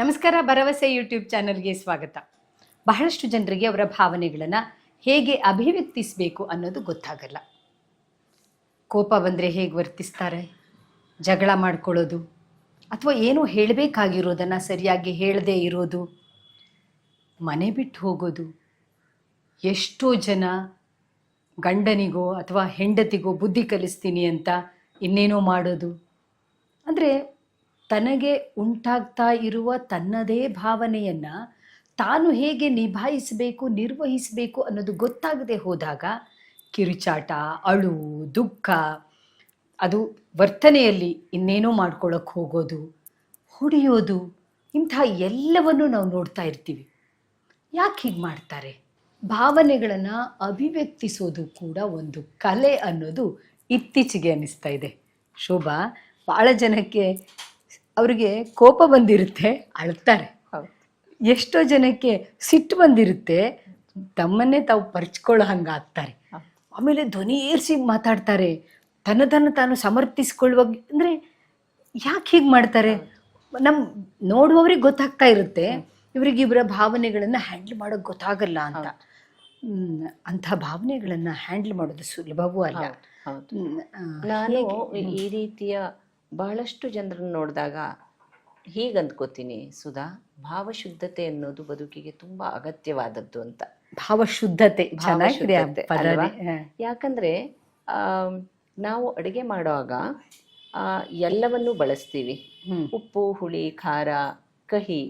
ನಮಸ್ಕಾರ, ಭರವಸೆ ಯೂಟ್ಯೂಬ್ ಚಾನಲ್ಗೆ ಸ್ವಾಗತ. ಬಹಳಷ್ಟು ಜನರಿಗೆ ಅವರ ಭಾವನೆಗಳನ್ನು ಹೇಗೆ ಅಭಿವ್ಯಕ್ತಿಸಬೇಕು ಅನ್ನೋದು ಗೊತ್ತಾಗಲ್ಲ. ಕೋಪ ಬಂದರೆ ಹೇಗೆ ವರ್ತಿಸ್ತಾರೆ? ಜಗಳ ಮಾಡ್ಕೊಳ್ಳೋದು ಅಥವಾ ಏನೋ ಹೇಳಬೇಕಾಗಿರೋದನ್ನು ಸರಿಯಾಗಿ ಹೇಳದೇ ಇರೋದು? ಮನೆ ಬಿಟ್ಟು ಹೋಗೋದು? ಎಷ್ಟೋ ಜನ ಗಂಡನಿಗೋ ಅಥವಾ ಹೆಂಡತಿಗೋ ಬುದ್ಧಿ ಕಲಿಸ್ತೀನಿ ಅಂತ ಇನ್ನೇನೋ ಮಾಡೋದು? ಅಂದರೆ ತನಗೆ ಉಂಟಾಗ್ತಾ ಇರುವ ತನ್ನದೇ ಭಾವನೆಯನ್ನು ತಾನು ಹೇಗೆ ನಿಭಾಯಿಸಬೇಕು, ನಿರ್ವಹಿಸಬೇಕು ಅನ್ನೋದು ಗೊತ್ತಾಗದೆ ಹೋದಾಗ ಕಿರುಚಾಟ, ಅಳು, ದುಃಖ ಅದು ವರ್ತನೆಯಲ್ಲಿ ಇನ್ನೇನೋ ಮಾಡ್ಕೊಳ್ಳೋಕೆ ಹೋಗೋದು, ಹೊಡೆಯೋದು, ಇಂಥ ಎಲ್ಲವನ್ನು ನಾವು ನೋಡ್ತಾ ಇರ್ತೀವಿ. ಯಾಕೆ ಹೀಗೆ ಮಾಡ್ತಾರೆ? ಭಾವನೆಗಳನ್ನು ಅಭಿವ್ಯಕ್ತಿಸೋದು ಕೂಡ ಒಂದು ಕಲೆ ಅನ್ನೋದು ಇತ್ತೀಚೆಗೆ ಅನ್ನಿಸ್ತಾ ಇದೆ. ಶೋಭಾ ಭಾಳ ಜನಕ್ಕೆ ಅವರಿಗೆ ಕೋಪ ಬಂದಿರುತ್ತೆ ಅಳ್ತಾರೆ. ಎಷ್ಟೋ ಜನಕ್ಕೆ ಸಿಟ್ಟು ಬಂದಿರುತ್ತೆ ತಮ್ಮನ್ನೇ ತಾವು ಪರ್ಚ್ಕೊಳ್ಳೋ ಹಂಗೆ ಆಗ್ತಾರೆ. ಆಮೇಲೆ ಧ್ವನಿ ಏರಿಸಿ ಮಾತಾಡ್ತಾರೆ ತನ್ನದನ್ನು ತಾನು ಸಮರ್ಥಿಸ್ಕೊಳ್ಳುವ ಅಂದರೆ ಯಾಕೆ ಹೀಗೆ ಮಾಡ್ತಾರೆ? ನಮ್ಮ ನೋಡುವವ್ರಿಗೆ ಗೊತ್ತಾಗ್ತಾ ಇರುತ್ತೆ ಇವರಿಗೆ ಇವರ ಭಾವನೆಗಳನ್ನು ಹ್ಯಾಂಡಲ್ ಮಾಡೋಕೆ ಗೊತ್ತಾಗಲ್ಲ ಅಂತ. ಅಂಥ ಭಾವನೆಗಳನ್ನು ಹ್ಯಾಂಡಲ್ ಮಾಡೋದು ಸುಲಭವೂ ಅಲ್ಲ. ನಾನು ಈ ರೀತಿಯ ಬಹಳಷ್ಟು ಜನರನ್ನು ನೋಡಿದಾಗ ಹೀಗೆ ಅಂದ್ಕೋತೀನಿ ಸುಧಾ ಭಾವಶುದ್ಧತೆ ಅನ್ನೋದು ಬದುಕಿಗೆ ತುಂಬಾ ಅಗತ್ಯವಾದದ್ದು ಅಂತ ಭಾವಶುದ್ಧತೆ? ಯಾಕಂದ್ರೆ ನಾವು ಅಡುಗೆ ಮಾಡುವಾಗ ಆ, ಎಲ್ಲವನ್ನೂ ಬಳಸ್ತೀವಿ ಉಪ್ಪು ಹುಳಿ ಖಾರ ಕಹಿ.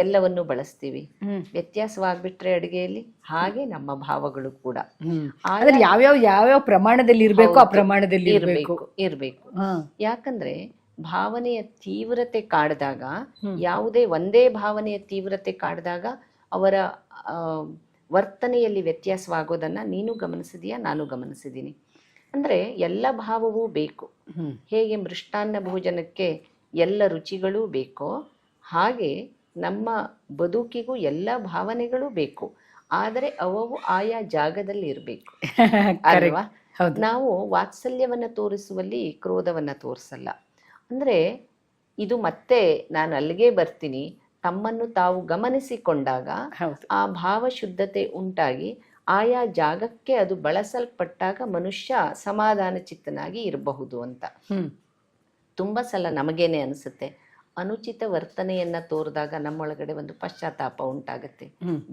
ಎಲ್ಲವನ್ನು ಬಳಸ್ತೀವಿ. ವ್ಯತ್ಯಾಸವಾಗ್ಬಿಟ್ರೆ ಅಡುಗೆಯಲ್ಲಿ ಹಾಗೆ ನಮ್ಮ ಭಾವಗಳು ಕೂಡ. ಯಾವ್ಯಾವ ಯಾವ್ಯಾವ ಪ್ರಮಾಣದಲ್ಲಿ ಇರಬೇಕು ಆ ಪ್ರಮಾಣದಲ್ಲಿ ಇರ್ಬೇಕು. ಇರ್ಬೇಕು ಯಾಕಂದ್ರೆ ಭಾವನೆಯ ತೀವ್ರತೆ ಕಾಡಿದಾಗ. ಯಾವುದೇ ಒಂದೇ ಭಾವನೆಯ ತೀವ್ರತೆ ಕಾಡಿದಾಗ ಅವರ ವರ್ತನೆಯಲ್ಲಿ ವ್ಯತ್ಯಾಸವಾಗೋದನ್ನ ನೀನು ಗಮನಿಸಿದೀಯಾ ನಾನು ಗಮನಿಸಿದ್ದೀನಿ ಅಂದ್ರೆ ಎಲ್ಲ ಭಾವವೂ ಬೇಕು. ಹೇಗೆ ಮೃಷ್ಟಾನ್ನ ಭೋಜನಕ್ಕೆ ಎಲ್ಲ ರುಚಿಗಳೂ ಬೇಕೋ ಹಾಗೆ ನಮ್ಮ ಬದುಕಿಗೂ ಎಲ್ಲ ಭಾವನೆಗಳು ಬೇಕು. ಆದರೆ ಅವವು ಆಯಾ ಜಾಗದಲ್ಲಿ ಇರಬೇಕು. ಅಲ್ವಾ? ನಾವು ವಾತ್ಸಲ್ಯವನ್ನ ತೋರಿಸುವಲ್ಲಿ ಕ್ರೋಧವನ್ನ ತೋರಿಸಲ್ಲ. ಅಂದ್ರೆ ಇದು ಮತ್ತೆ ನಾನು ಅಲ್ಲಿಗೆ ಬರ್ತೀನಿ ತಮ್ಮನ್ನು ತಾವು ಗಮನಿಸಿಕೊಂಡಾಗ ಆ ಭಾವ ಶುದ್ಧತೆ ಉಂಟಾಗಿ ಆಯಾ ಜಾಗಕ್ಕೆ ಅದು ಬಳಸಲ್ಪಟ್ಟಾಗ ಮನುಷ್ಯ ಸಮಾಧಾನ ಚಿತ್ತನಾಗಿ ಇರಬಹುದು ಅಂತ. ತುಂಬ ಸಲ ನಮಗೇನೆ ಅನಿಸುತ್ತೆ. ಅನುಚಿತ ವರ್ತನೆಯನ್ನ ತೋರಿದಾಗ ನಮ್ಮೊಳಗಡೆ ಒಂದು ಪಶ್ಚಾತ್ತಾಪ ಉಂಟಾಗುತ್ತೆ.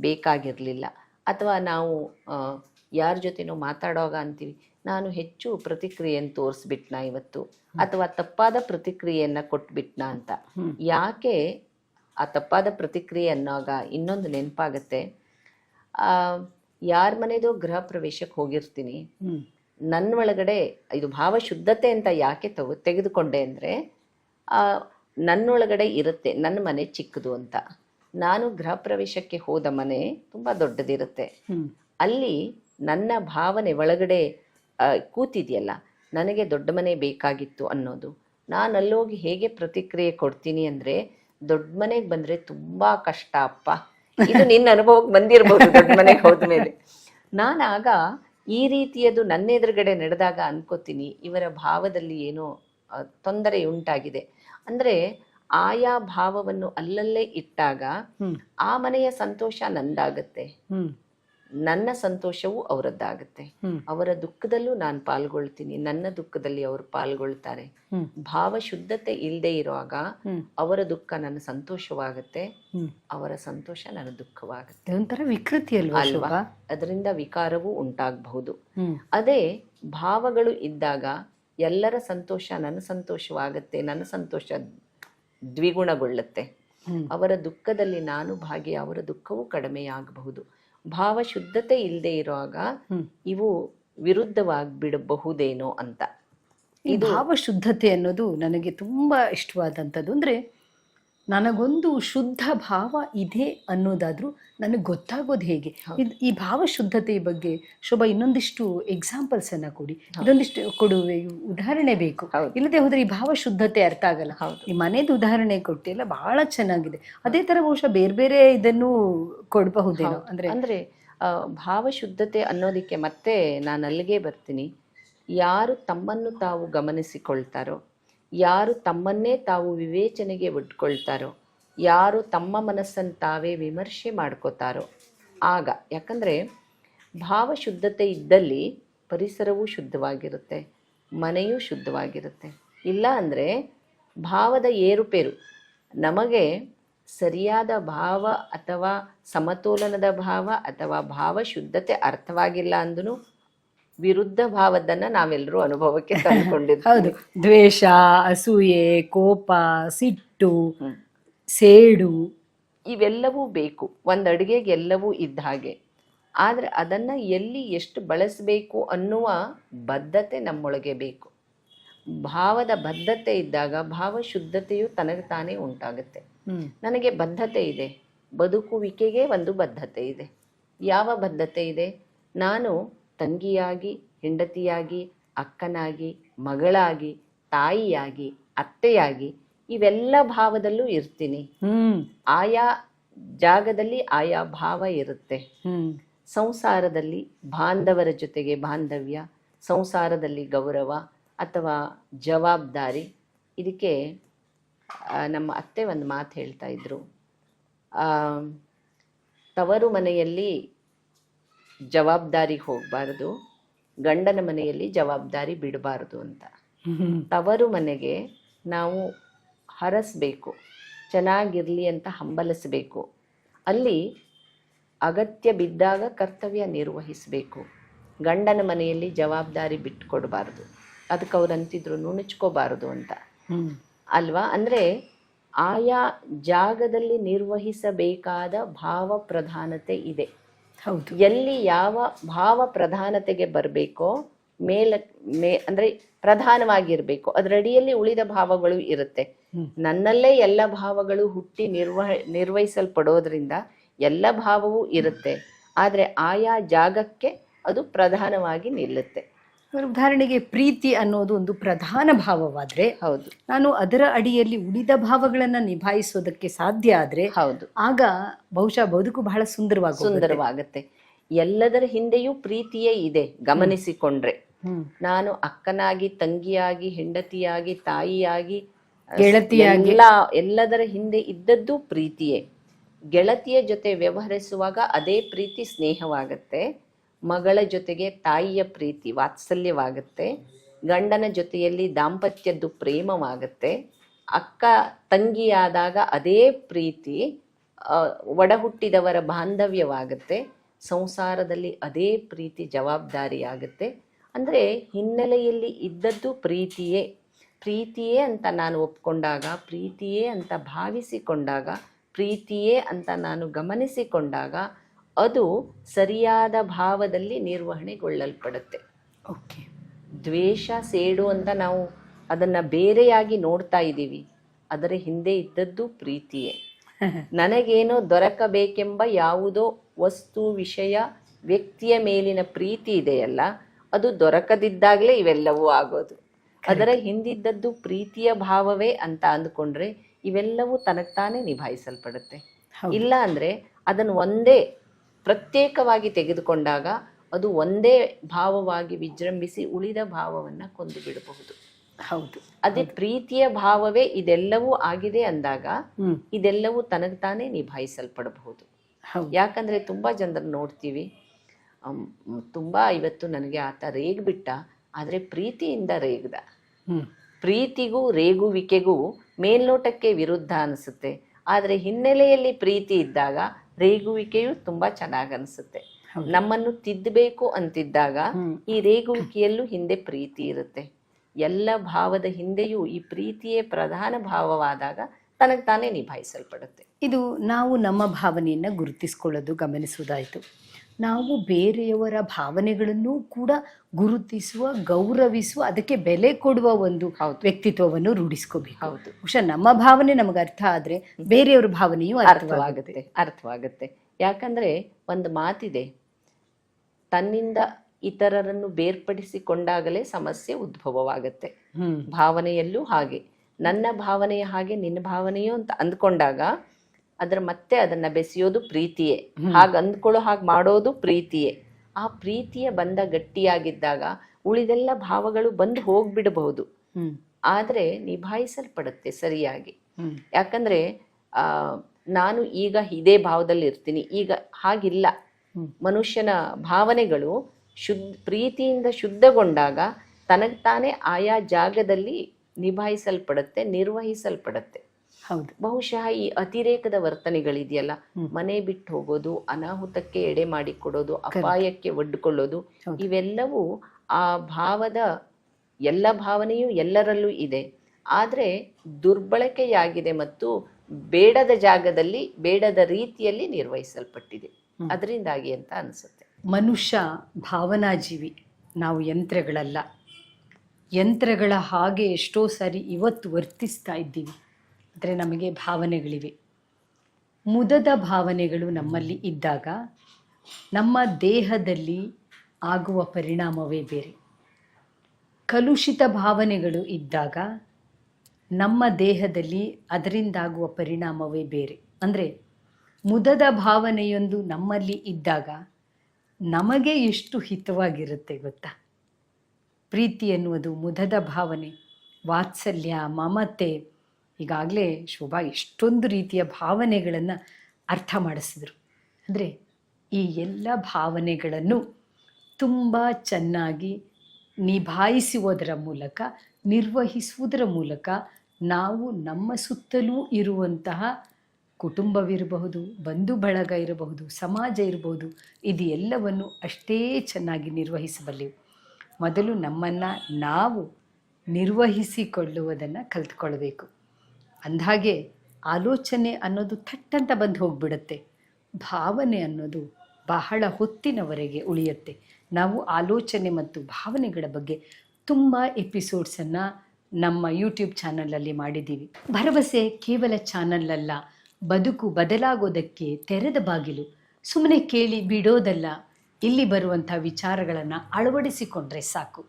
ಬೇಕಾಗಿರಲಿಲ್ಲ. ಅಥವಾ ನಾವು ಯಾರ ಜೊತೆನೂ ಮಾತಾಡುವಾಗ ಅಂತೀವಿ ನಾನು ಹೆಚ್ಚು ಪ್ರತಿಕ್ರಿಯೆಯನ್ನು ತೋರಿಸ್ಬಿಟ್ನಾ ಇವತ್ತು? ಅಥವಾ ತಪ್ಪಾದ ಪ್ರತಿಕ್ರಿಯೆಯನ್ನ ಕೊಟ್ಬಿಟ್ನಾ ಅಂತ? ಯಾಕೆ ಆ ತಪ್ಪಾದ ಪ್ರತಿಕ್ರಿಯೆ ಅನ್ನೋವಾಗ ಇನ್ನೊಂದು ನೆನಪಾಗತ್ತೆ. ಯಾರ ಮನೆದೋ ಗೃಹ ಪ್ರವೇಶಕ್ಕೆ ಹೋಗಿರ್ತೀನಿ. ನನ್ನ ಒಳಗಡೆ ಇದು ಭಾವಶುದ್ಧತೆ ಅಂತ ಯಾಕೆ ತಗೋ ತೆಗೆದುಕೊಂಡೆ ಅಂದರೆ ನನ್ನೊಳಗಡೆ ಇರುತ್ತೆ ನನ್ನ ಮನೆ ಚಿಕ್ಕದು ಅಂತ. ನಾನು ಗೃಹ ಪ್ರವೇಶಕ್ಕೆ ಹೋದ ಮನೆ ತುಂಬಾ ದೊಡ್ಡದಿರುತ್ತೆ. ಅಲ್ಲಿ ನನ್ನ ಭಾವನೆ ಒಳಗಡೆ ಕೂತಿದೆಯಲ್ಲ ನನಗೆ ದೊಡ್ಡ ಮನೆ ಬೇಕಾಗಿತ್ತು ಅನ್ನೋದು. ನಾನು ಅಲ್ಲೋಗಿ ಹೇಗೆ ಪ್ರತಿಕ್ರಿಯೆ ಕೊಡ್ತೀನಿ ಅಂದ್ರೆ ದೊಡ್ಡ ಮನೆಗೆ ಬಂದ್ರೆ ತುಂಬಾ ಕಷ್ಟ ಅಪ್ಪ. ಇದು ನಿನ್ನ ಅನುಭವಕ್ಕೆ ಬಂದಿರಬಹುದು ದೊಡ್ಡ ಮನೆಗೆ ಹೋದ್ಮೇಲೆ. ನಾನಾಗ ಈ ರೀತಿಯದು ನನ್ನ ಎದುರುಗಡೆ ನಡೆದಾಗ ಅನ್ಕೋತೀನಿ ಇವರ ಭಾವದಲ್ಲಿ ಏನೋ ತೊಂದರೆ ಉಂಟಾಗಿದೆ. ಅಂದ್ರೆ ಆಯಾ ಭಾವವನ್ನು ಅಲ್ಲಲ್ಲೇ ಇಟ್ಟಾಗ ಆ ಮನೆಯ ಸಂತೋಷ ನಂದಾಗತ್ತೆ. ನನ್ನ ಸಂತೋಷವೂ ಅವರದ್ದಾಗತ್ತೆ. ಅವರ ದುಃಖದಲ್ಲೂ ನಾನು ಪಾಲ್ಗೊಳ್ತೀನಿ. ನನ್ನ ದುಃಖದಲ್ಲಿ ಅವರು ಪಾಲ್ಗೊಳ್ತಾರೆ. ಭಾವ ಶುದ್ಧತೆ ಇಲ್ಲದೆ ಇರುವಾಗ. ಅವರ ದುಃಖ ನನ್ನ ಸಂತೋಷವಾಗತ್ತೆ. ಅವರ ಸಂತೋಷ ನನ್ನ ದುಃಖವಾಗುತ್ತೆ. ಒಂಥರ ವಿಕೃತಿ ಅಲ್ವಾ ಅದರಿಂದ ವಿಕಾರವೂ ಉಂಟಾಗಬಹುದು. ಅದೇ ಭಾವಗಳು ಇದ್ದಾಗ ಎಲ್ಲರ ಸಂತೋಷ ನನ್ನ ಸಂತೋಷವಾಗತ್ತೆ ನನ್ನ ಸಂತೋಷ ದ್ವಿಗುಣಗೊಳ್ಳುತ್ತೆ. ಅವರ ದುಃಖದಲ್ಲಿ ನಾನು ಭಾಗಿ ಅವರ ದುಃಖವೂ ಕಡಿಮೆಯಾಗಬಹುದು. ಭಾವಶುದ್ಧತೆ ಇಲ್ಲದೆ ಇರುವಾಗ ಇವು ವಿರುದ್ಧವಾಗಿ ಬಿಡಬಹುದೇನೋ ಅಂತ. ಈ ಭಾವ ಶುದ್ಧತೆ ಅನ್ನೋದು ನನಗೆ ತುಂಬಾ ಇಷ್ಟವಾದಂಥದ್ದು. ಅಂದರೆ ನನಗೊಂದು ಶುದ್ಧ ಭಾವ ಇದೆ ಅನ್ನೋದಾದರೂ ನನಗೆ ಗೊತ್ತಾಗೋದು ಹೇಗೆ? ಇದು ಈ ಭಾವ ಶುದ್ಧತೆ ಬಗ್ಗೆ ಶೋಭಾ ಇನ್ನೊಂದಿಷ್ಟು ಎಕ್ಸಾಂಪಲ್ಸನ್ನು ಅನ್ನ ಕೊಡಿ. ಇನ್ನೊಂದಿಷ್ಟು ಕೊಡುವೆ ಉದಾಹರಣೆ ಬೇಕು. ಇಲ್ಲದೆ ಹೋದರೆ ಈ ಭಾವ ಶುದ್ಧತೆ ಅರ್ಥ ಆಗಲ್ಲ. ಹೌದು. ಈ ಮನೆದು ಉದಾಹರಣೆ ಕೊಟ್ಟಿಲ್ಲ ಬಹಳ ಚೆನ್ನಾಗಿದೆ. ಅದೇ ತರ ಬಹುಶಃ ಬೇರೆ ಬೇರೆ ಇದನ್ನು ಕೊಡಬಹುದೇನೋ? ಅಂದ್ರೆ ಅಂದ್ರೆ ಭಾವ ಭಾವಶುದ್ಧತೆ ಅನ್ನೋದಕ್ಕೆ ಮತ್ತೆ ನಾನು ಅಲ್ಲಿಗೆ ಬರ್ತೀನಿ. ಯಾರು ತಮ್ಮನ್ನು ತಾವು ಗಮನಿಸಿಕೊಳ್ತಾರೋ ಯಾರು ತಮ್ಮನ್ನೇ ತಾವು ವಿವೇಚನೆಗೆ ಒಡ್ಕೊಳ್ತಾರೋ ಯಾರು ತಮ್ಮ ಮನಸ್ಸನ್ನು ತಾವೇ ವಿಮರ್ಶೆ ಮಾಡ್ಕೋತಾರೋ. ಆಗ ಯಾಕಂದರೆ ಭಾವ ಶುದ್ಧತೆ ಇದ್ದಲ್ಲಿ ಪರಿಸರವೂ ಶುದ್ಧವಾಗಿರುತ್ತೆ, ಮನೆಯೂ ಶುದ್ಧವಾಗಿರುತ್ತೆ. ಇಲ್ಲ ಅಂದರೆ ಭಾವದ ಏರುಪೇರು, ನಮಗೆ ಸರಿಯಾದ ಭಾವ ಅಥವಾ ಸಮತೋಲನದ ಭಾವ ಅಥವಾ ಭಾವ ಶುದ್ಧತೆ ಅರ್ಥವಾಗಿಲ್ಲ ಅಂದೂ ವಿರುದ್ಧ ಭಾವದನ್ನ ನಾವೆಲ್ಲರೂ ಅನುಭವಕ್ಕೆ ತಂದುಕೊಂಡಿದ್ದು ಹೌದು. ದ್ವೇಷ ಅಸೂಯೆ ಕೋಪ ಸಿಟ್ಟು ಸೇಡು. ಇವೆಲ್ಲವೂ ಬೇಕು. ಒಂದು ಅಡುಗೆಗೆ ಎಲ್ಲವೂ ಇದ್ದ ಹಾಗೆ. ಆದರೆ ಅದನ್ನು ಎಲ್ಲಿ ಎಷ್ಟು ಬಳಸಬೇಕು ಅನ್ನುವ ಬದ್ಧತೆ ನಮ್ಮೊಳಗೆ ಬೇಕು. ಭಾವದ ಬದ್ಧತೆ ಇದ್ದಾಗ ಭಾವ ಶುದ್ಧತೆಯು ತನಗೆ ತಾನೇ ಉಂಟಾಗುತ್ತೆ. ನನಗೆ ಬದ್ಧತೆ ಇದೆ. ಬದುಕುವಿಕೆಗೆ ಒಂದು ಬದ್ಧತೆ ಇದೆ. ಯಾವ ಬದ್ಧತೆ ಇದೆ? ನಾನು ತಂಗಿಯಾಗಿ ಹೆಂಡತಿಯಾಗಿ ಅಕ್ಕನಾಗಿ ಮಗಳಾಗಿ ತಾಯಿಯಾಗಿ ಅತ್ತೆಯಾಗಿ ಇವೆಲ್ಲ ಭಾವದಲ್ಲೂ ಇರ್ತೀನಿ. ಆಯಾ ಜಾಗದಲ್ಲಿ ಆಯಾ ಭಾವ ಇರುತ್ತೆ. ಸಂಸಾರದಲ್ಲಿ ಬಾಂಧವರ ಜೊತೆಗೆ ಬಾಂಧವ್ಯ ಸಂಸಾರದಲ್ಲಿ ಗೌರವ ಅಥವಾ ಜವಾಬ್ದಾರಿ. ಇದಕ್ಕೆ ನಮ್ಮ ಅತ್ತೆ ಒಂದು ಮಾತು ಹೇಳ್ತಾ ಇದ್ರು. ಆ, ತವರು ಮನೆಯಲ್ಲಿ ಜವಾಬ್ದಾರಿ ಹೋಗಬಾರ್ದು. ಗಂಡನ ಮನೆಯಲ್ಲಿ ಜವಾಬ್ದಾರಿ ಬಿಡಬಾರ್ದು ಅಂತ. ತವರು ಮನೆಗೆ ನಾವು ಹರಸಬೇಕು. ಚೆನ್ನಾಗಿರಲಿ ಅಂತ ಹಂಬಲಿಸಬೇಕು. ಅಲ್ಲಿ ಅಗತ್ಯ ಬಿದ್ದಾಗ ಕರ್ತವ್ಯ ನಿರ್ವಹಿಸಬೇಕು. ಗಂಡನ ಮನೆಯಲ್ಲಿ ಜವಾಬ್ದಾರಿ ಬಿಟ್ಟುಕೊಡಬಾರ್ದು ಅದಕ್ಕೆ ಅವ್ರು ಅಂತಿದ್ರು, ನುಣುಚ್ಕೋಬಾರ್ದು ಅಂತ. ಅಲ್ವಾ? ಅಂದರೆ ಆಯಾ ಜಾಗದಲ್ಲಿ ನಿರ್ವಹಿಸಬೇಕಾದ ಭಾವ ಪ್ರಧಾನತೆ ಇದೆ. ಎಲ್ಲಿ ಯಾವ ಭಾವ ಪ್ರಧಾನತೆಗೆ ಬರಬೇಕೋ ಮೇಲ ಮೇ ಅಂದ್ರೆ ಪ್ರಧಾನವಾಗಿರ್ಬೇಕು. ಅದರಡಿಯಲ್ಲಿ ಉಳಿದ ಭಾವಗಳು ಇರುತ್ತೆ. ನನ್ನಲ್ಲೇ ಎಲ್ಲ ಭಾವಗಳು ಹುಟ್ಟಿ ನಿರ್ವಹ ನಿರ್ವಹಿಸಲ್ಪಡೋದ್ರಿಂದ ಎಲ್ಲ ಭಾವವೂ ಇರುತ್ತೆ. ಆದರೆ ಆಯಾ ಜಾಗಕ್ಕೆ ಅದು ಪ್ರಧಾನವಾಗಿ ನಿಲ್ಲುತ್ತೆ. ಉದಾಹರಣೆಗೆ ಪ್ರೀತಿ ಅನ್ನೋದು ಒಂದು ಪ್ರಧಾನ ಭಾವವಾದ್ರೆ ಹೌದು. ನಾನು ಅದರ ಅಡಿಯಲ್ಲಿ ಉಳಿದ ಭಾವಗಳನ್ನ ನಿಭಾಯಿಸೋದಕ್ಕೆ ಸಾಧ್ಯ ಆದ್ರೆ ಹೌದು. ಆಗ ಬಹುಶಃ ಬದುಕು ಬಹಳ ಸುಂದರವಾಗಿ ಸುಂದರವಾಗುತ್ತೆ. ಎಲ್ಲದರ ಹಿಂದೆಯೂ ಪ್ರೀತಿಯೇ ಇದೆ ಗಮನಿಸಿಕೊಂಡ್ರೆ. ಹ್ಮ್. ನಾನು ಅಕ್ಕನಾಗಿ ತಂಗಿಯಾಗಿ ಹೆಂಡತಿಯಾಗಿ ತಾಯಿಯಾಗಿ ಗೆಳತಿಯಾಗಿ. ಎಲ್ಲ ಎಲ್ಲದರ ಹಿಂದೆ ಇದ್ದದ್ದು ಪ್ರೀತಿಯೇ. ಗೆಳತಿಯ ಜೊತೆ ವ್ಯವಹರಿಸುವಾಗ ಅದೇ ಪ್ರೀತಿ ಸ್ನೇಹವಾಗುತ್ತೆ. ಮಗಳ ಜೊತೆಗೆ ತಾಯಿಯ ಪ್ರೀತಿ ವಾತ್ಸಲ್ಯವಾಗುತ್ತೆ. ಗಂಡನ ಜೊತೆಯಲ್ಲಿ ದಾಂಪತ್ಯದ್ದು ಪ್ರೇಮವಾಗುತ್ತೆ. ಅಕ್ಕ ತಂಗಿಯಾದಾಗ ಅದೇ ಪ್ರೀತಿ ಒಡ ಒಡಹುಟ್ಟಿದವರ ಬಾಂಧವ್ಯವಾಗುತ್ತೆ. ಸಂಸಾರದಲ್ಲಿ ಅದೇ ಪ್ರೀತಿ ಜವಾಬ್ದಾರಿಯಾಗುತ್ತೆ. ಅಂದರೆ ಹಿನ್ನೆಲೆಯಲ್ಲಿ ಇದ್ದದ್ದು ಪ್ರೀತಿಯೇ. ಪ್ರೀತಿಯೇ ಅಂತ ನಾನು ಒಪ್ಕೊಂಡಾಗ, ಪ್ರೀತಿಯೇ ಅಂತ ಭಾವಿಸಿಕೊಂಡಾಗ, ಪ್ರೀತಿಯೇ ಅಂತ ನಾನು ಗಮನಿಸಿಕೊಂಡಾಗ ಅದು ಸರಿಯಾದ ಭಾವದಲ್ಲಿ ನಿರ್ವಹಣೆಗೊಳ್ಳಲ್ಪಡುತ್ತೆ. ಓಕೆ. ದ್ವೇಷ ಸೇಡು ಅಂತ ನಾವು ಅದನ್ನು ಬೇರೆಯಾಗಿ ನೋಡ್ತಾ ಇದ್ದೀವಿ. ಅದರ ಹಿಂದೆ ಇದ್ದದ್ದು ಪ್ರೀತಿಯೇ. ನನಗೇನೋ ದೊರಕಬೇಕೆಂಬ ಯಾವುದೋ ವಸ್ತು ವಿಷಯ ವ್ಯಕ್ತಿಯ ಮೇಲಿನ ಪ್ರೀತಿ ಇದೆಯಲ್ಲ ಅದು ದೊರಕದಿದ್ದಾಗಲೇ ಇವೆಲ್ಲವೂ ಆಗೋದು. ಅದರ ಹಿಂದಿದ್ದದ್ದು ಪ್ರೀತಿಯ ಭಾವವೇ ಅಂತ ಅಂದ್ಕೊಂಡ್ರೆ ಇವೆಲ್ಲವೂ ತನಗ್ತಾನೆ ನಿಭಾಯಿಸಲ್ಪಡುತ್ತೆ. ಹೌದು. ಇಲ್ಲ ಅಂದ್ರೆ ಅದನ್ನು ಒಂದೇ ಪ್ರತ್ಯೇಕವಾಗಿ ತೆಗೆದುಕೊಂಡಾಗ ಅದು ಒಂದೇ ಭಾವವಾಗಿ ವಿಜೃಂಭಿಸಿ ಉಳಿದ ಭಾವವನ್ನು ಕೊಂದು ಬಿಡಬಹುದು. ಹೌದು. ಅದೇ ಪ್ರೀತಿಯ ಭಾವವೇ ಇದೆಲ್ಲವೂ ಆಗಿದೆ ಅಂದಾಗ ಇದೆಲ್ಲವೂ ಇದೆಲ್ಲವೂ ತನಗ್ತಾನೇ ನಿಭಾಯಿಸಲ್ಪಡಬಹುದು. ಯಾಕಂದ್ರೆ ತುಂಬಾ ಜನರು ನೋಡ್ತೀವಿ ತುಂಬಾ ಇವತ್ತು ನನಗೆ ಆತ ರೇಗ್ಬಿಟ್ಟ ಆದರೆ ಪ್ರೀತಿಯಿಂದ ರೇಗ್ದ. ಪ್ರೀತಿಗೂ ರೇಗುವಿಕೆಗೂ ಮೇಲ್ನೋಟಕ್ಕೆ ವಿರುದ್ಧ ಅನಿಸುತ್ತೆ. ಆದರೆ ಹಿನ್ನೆಲೆಯಲ್ಲಿ ಪ್ರೀತಿ ಇದ್ದಾಗ ರೇಗುವಿಕೆಯು ತುಂಬಾ ಚೆನ್ನಾಗಿ ಅನಿಸುತ್ತೆ. ನಮ್ಮನ್ನು ತಿದ್ದಬೇಕು ಅಂತಿದ್ದಾಗ ಈ ರೇಗುವಿಕೆಯಲ್ಲೂ ಹಿಂದೆ ಪ್ರೀತಿ ಇರುತ್ತೆ. ಎಲ್ಲ ಭಾವದ ಹಿಂದೆಯೂ ಈ ಪ್ರೀತಿಯೇ ಪ್ರಧಾನ ಭಾವವಾದಾಗ ತನಗೆ ತಾನೇ ನಿಭಾಯಿಸಲ್ಪಡುತ್ತೆ. ಇದು ನಾವು ನಮ್ಮ ಭಾವನೆಯನ್ನ ಗುರುತಿಸ್ಕೊಳ್ಳೋದು ಗಮನಿಸುವುದಾಯಿತು ನಾವು ಬೇರೆಯವರ ಭಾವನೆಗಳನ್ನು ಕೂಡ ಗುರುತಿಸುವ ಗೌರವಿಸುವ ಅದಕ್ಕೆ ಬೆಲೆ ಕೊಡುವ ಒಂದು. ವ್ಯಕ್ತಿತ್ವವನ್ನು ರೂಢಿಸ್ಕೋಬೇಕು. ಹೌದು. ಬಹುಶಃ ನಮ್ಮ ಭಾವನೆ ನಮಗೆ ಅರ್ಥ ಆದರೆ ಬೇರೆಯವರ ಭಾವನೆಯು ಅರ್ಥವಾಗುತ್ತೆ. ಅರ್ಥವಾಗುತ್ತೆ ಅರ್ಥವಾಗುತ್ತೆ. ಯಾಕಂದ್ರೆ ಒಂದು ಮಾತಿದೆ ತನ್ನಿಂದ ಇತರರನ್ನು ಬೇರ್ಪಡಿಸಿಕೊಂಡಾಗಲೇ ಸಮಸ್ಯೆ ಉದ್ಭವವಾಗುತ್ತೆ. ಹ್ಮ್. ಭಾವನೆಯಲ್ಲೂ ಹಾಗೆ. ನನ್ನ ಭಾವನೆಯ ಹಾಗೆ ನಿನ್ನ ಭಾವನೆಯೋ ಅಂತ ಅಂದ್ಕೊಂಡಾಗ ಅದರ ಮತ್ತೆ ಅದನ್ನ ಬೆಸೆಯೋದು ಪ್ರೀತಿಯೇ. ಹಾಗೆ ಅಂದ್ಕೊಳ್ಳೋ ಹಾಗೆ ಮಾಡೋದು ಪ್ರೀತಿಯೇ. ಆ ಪ್ರೀತಿಯ ಬಂದ ಗಟ್ಟಿಯಾಗಿದ್ದಾಗ ಉಳಿದೆಲ್ಲ ಭಾವಗಳು ಬಂದು ಹೋಗ್ಬಿಡಬಹುದು. ಆದರೆ ನಿಭಾಯಿಸಲ್ಪಡುತ್ತೆ ಸರಿಯಾಗಿ. ಯಾಕಂದ್ರೆ ಆ, ನಾನು ಈಗ ಇದೇ ಭಾವದಲ್ಲಿ ಇರ್ತೀನಿ. ಈಗ ಹಾಗಿಲ್ಲ. ಮನುಷ್ಯನ ಭಾವನೆಗಳು ಶುದ್ಧ ಪ್ರೀತಿಯಿಂದ ಶುದ್ಧಗೊಂಡಾಗ ತನಗೆ ತಾನೇ ಆಯಾ ಜಾಗದಲ್ಲಿ ನಿಭಾಯಿಸಲ್ಪಡುತ್ತೆ ನಿರ್ವಹಿಸಲ್ಪಡುತ್ತೆ. ಹೌದು. ಬಹುಶಃ ಈ ಅತಿರೇಕದ ವರ್ತನೆಗಳಿದೆಯಲ್ಲ. ಮನೆ ಬಿಟ್ಟು ಹೋಗೋದು ಅನಾಹುತಕ್ಕೆ ಎಡೆ ಮಾಡಿಕೊಡೋದು ಅಪಾಯಕ್ಕೆ ಒಡ್ಡಿಕೊಳ್ಳೋದು. ಇವೆಲ್ಲವೂ ಆ ಭಾವದ ಎಲ್ಲ ಭಾವನೆಯೂ ಎಲ್ಲರಲ್ಲೂ ಇದೆ. ಆದರೆ ದುರ್ಬಳಕೆಯಾಗಿದೆ ಮತ್ತು ಬೇಡದ ಜಾಗದಲ್ಲಿ ಬೇಡದ ರೀತಿಯಲ್ಲಿ ನಿರ್ವಹಿಸಲ್ಪಟ್ಟಿದೆ. ಅದರಿಂದಾಗಿ ಅಂತ ಅನಿಸುತ್ತೆ. ಮನುಷ್ಯ ಭಾವನಾಜೀವಿ ನಾವು ಯಂತ್ರಗಳಲ್ಲ. ಯಂತ್ರಗಳ ಹಾಗೆ ಎಷ್ಟೋ ಸಾರಿ ಇವತ್ತು ವರ್ತಿಸ್ತಾ ಇದ್ದೀವಿ. ಅಂದರೆ ನಮಗೆ ಭಾವನೆಗಳಿವೆ. ಮುದದ ಭಾವನೆಗಳು ನಮ್ಮಲ್ಲಿ ಇದ್ದಾಗ ನಮ್ಮ ದೇಹದಲ್ಲಿ ಆಗುವ ಪರಿಣಾಮವೇ ಬೇರೆ. ಕಲುಷಿತ ಭಾವನೆಗಳು ಇದ್ದಾಗ ನಮ್ಮ ದೇಹದಲ್ಲಿ ಅದರಿಂದಾಗುವ ಪರಿಣಾಮವೇ ಬೇರೆ. ಅಂದರೆ ಮುದದ ಭಾವನೆಯೊಂದು ನಮ್ಮಲ್ಲಿ ಇದ್ದಾಗ ನಮಗೆ ಎಷ್ಟು ಹಿತವಾಗಿರುತ್ತೆ ಗೊತ್ತಾ? ಪ್ರೀತಿ ಎನ್ನುವುದು ಮುದದ ಭಾವನೆ. ವಾತ್ಸಲ್ಯ, ಮಮತೆ, ಈಗಾಗಲೇ ಶೋಭಾ ಎಷ್ಟೊಂದು ರೀತಿಯ ಭಾವನೆಗಳನ್ನು ಅರ್ಥ ಮಾಡಿಸಿದರು. ಅಂದರೆ ಈ ಎಲ್ಲ ಭಾವನೆಗಳನ್ನು ತುಂಬ ಚೆನ್ನಾಗಿ ನಿಭಾಯಿಸುವುದರ ಮೂಲಕ, ನಿರ್ವಹಿಸುವುದರ ಮೂಲಕ ನಾವು ನಮ್ಮ ಸುತ್ತಲೂ ಇರುವಂತಹ ಕುಟುಂಬವಿರಬಹುದು, ಬಂಧು ಬಳಗ ಇರಬಹುದು, ಸಮಾಜ ಇರಬಹುದು, ಇದು ಎಲ್ಲವನ್ನು ಅಷ್ಟೇ ಚೆನ್ನಾಗಿ ನಿರ್ವಹಿಸಬಲ್ಲೆವು. ಮೊದಲು ನಮ್ಮನ್ನು ನಾವು ನಿರ್ವಹಿಸಿಕೊಳ್ಳುವುದನ್ನು ಕಲ್ತ್ಕೊಳ್ಬೇಕು. ಅಂದಹಾಗೆ ಆಲೋಚನೆ ಅನ್ನೋದು ಥಟ್ಟಂತ ಬಂದು ಹೋಗ್ಬಿಡುತ್ತೆ. ಭಾವನೆ ಅನ್ನೋದು ಬಹಳ ಹೊತ್ತಿನವರೆಗೆ ಉಳಿಯುತ್ತೆ. ನಾವು ಆಲೋಚನೆ ಮತ್ತು ಭಾವನೆಗಳ ಬಗ್ಗೆ ತುಂಬ ಎಪಿಸೋಡ್ಸನ್ನು ನಮ್ಮ ಯೂಟ್ಯೂಬ್ ಚಾನಲಲ್ಲಿ ಮಾಡಿದ್ದೀವಿ. ಭರವಸೆ ಕೇವಲ ಚಾನಲಲ್ಲ, ಬದುಕು ಬದಲಾಗೋದಕ್ಕೆ ತೆರೆದ ಬಾಗಿಲು. ಸುಮ್ಮನೆ ಕೇಳಿ ಬಿಡೋದಲ್ಲ. ಇಲ್ಲಿ ಬರುವಂಥ ವಿಚಾರಗಳನ್ನು ಅಳವಡಿಸಿಕೊಂಡ್ರೆ ಸಾಕು.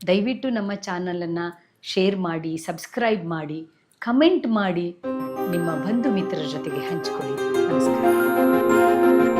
ದಯವಿಟ್ಟು ನಮ್ಮ ಚಾನಲನ್ನು ಶೇರ್ ಮಾಡಿ, ಸಬ್ಸ್ಕ್ರೈಬ್ ಮಾಡಿ, ಕಮೆಂಟ್ ಮಾಡಿ ನಿಮ್ಮ ಬಂಧು ಮಿತ್ರರ ಜೊತೆಗೆ ಹಂಚಿಕೊಳ್ಳಿ. ನಮಸ್ಕಾರ.